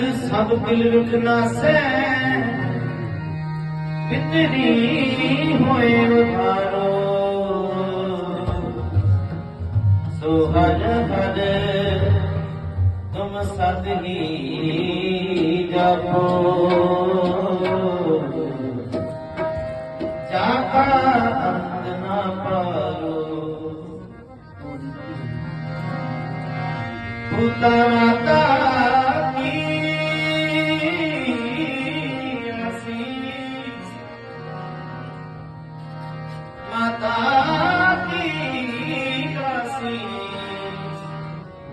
ਸਭ ਕਿਲ ਵਿਖਨਾ ਸੈ ਵਿਤਰੀ ਹੋਏ ਉਧਾਰੋ। ਸੋ ਹਰ ਹਰ ਤੁਮ ਸਦ ਹੀ ਜਪੋ। ਜਾਕਾ ਅੰਤ ਨਾ ਪਾਰੋ। ਪੁੱਤ ਮਾਤਾ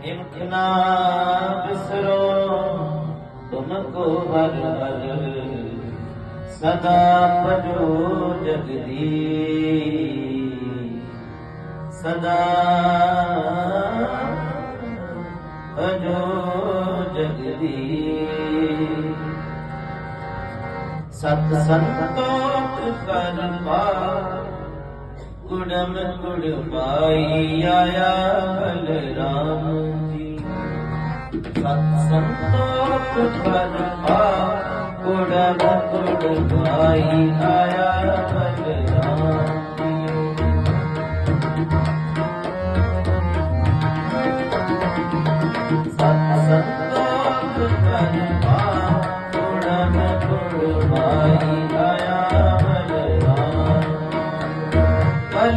ਨਿਮਖਨਾ ਬਿਸਰੋ ਤੁਮਕੋ ਹਰ ਹਰ ਸਦਾ ਭਜੋ ਜਗਦੀ ਸਦਾ ਭਜੋ ਜਗਦੀ ਸਤ ਸੰਤੋਖ ਕਰਵਾ ਗੁੜਮ ਗੁੜ ਪਾਈ ਆਇਆ ਬਲਰਾਮ ਜੀ ਸਤ ਸੰਤੋਖ ਕਰਵਾ ਗੁੜਮ ਗੁੜ ਪਾਈ ਆਇਆ ਬਲਰਾਮ ਜੀ ਸਤ ਸੰਤੋਖ ਕਰਵਾ ਗੁੜਮ ਗੁੜ ਪਾਈ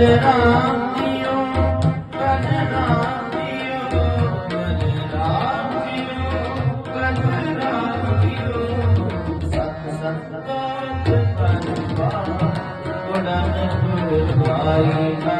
ਬਲਰਾਮ ਜੀਓ ਬਲਰਾਮ ਜੀਓ ਬਲਰਾਮ ਜੀਓ ਬਲਰਾਮ ਜੀਓ ਸਤ ਸੰਤੋਖ ਕਰਵਾ ਗੁੜਮ ਗੁੜ ਪਾਈ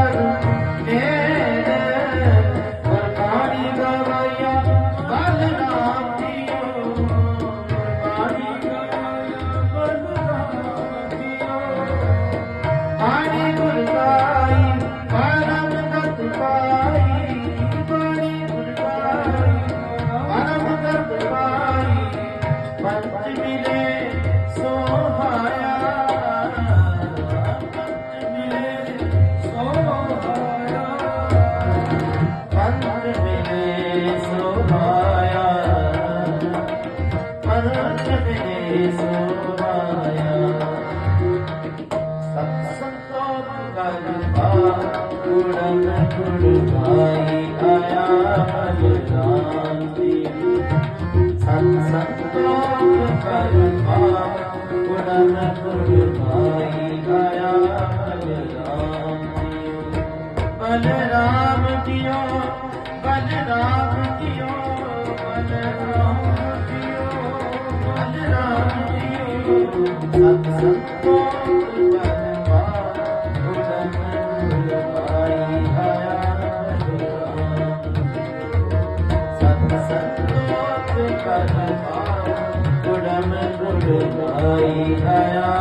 Thank you. ਬਲਰਾਮ ਜੀ ਸਤ ਸੰਤੋਖ ਕਰਵਾ ਗੁੜਮ ਗੁੜ ਗਾਈ ਆਇਆ ਬਲਰਾਮ ਜੀ ਬਲਰਾਮ ਜੀਓ ਬਲਰਾਮ ਜੀਓ ਬਲਰਾਮ ਸਤ ਸੰਤੋਖ ਕਰਵਾ ਗੁੜਮ ਗੁੜ ਗਾਈ ਆਇਆ।